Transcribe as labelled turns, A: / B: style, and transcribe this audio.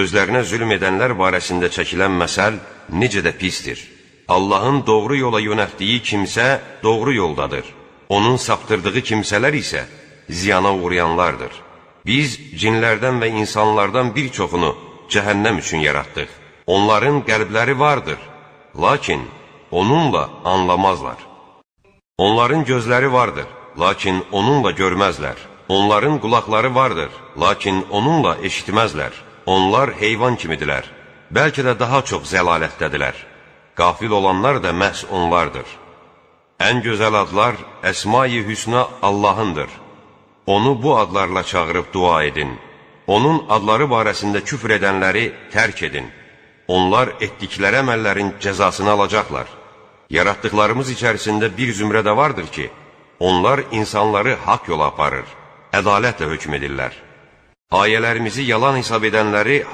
A: özlərinə zülm edənlər barəsində çəkilən məsəl necə də pistir. Allahın doğru yola yönəltdiyi kimsə doğru yoldadır. Onun saptırdığı kimsələr isə ziyana uğrayanlardır. Biz cinlərdən və insanlardan bir çoxunu cəhənnəm üçün yaratdıq. Onların qəlbləri vardır, lakin onunla anlamazlar. Onların gözləri vardır, lakin onunla görməzlər. Onların qulaqları vardır, lakin onunla eşitməzlər. Onlar heyvan kimidirlər, bəlkə də daha çox zəlalətdədirlər. Qafil olanlar da məhz onlardır. Ən gözəl adlar Əsma-i Hüsna Allahındır. Onu bu adlarla çağırıb dua edin. Onun adları barəsində küfr edənləri tərk edin. Onlar etdikləri əməllərin cəzasını alacaqlar. Yaratdıqlarımız içərisində bir zümrə də vardır ki, onlar insanları haqq yola aparır, ədalətlə hökm edirlər. Ayələrimizi yalan hesab edənləri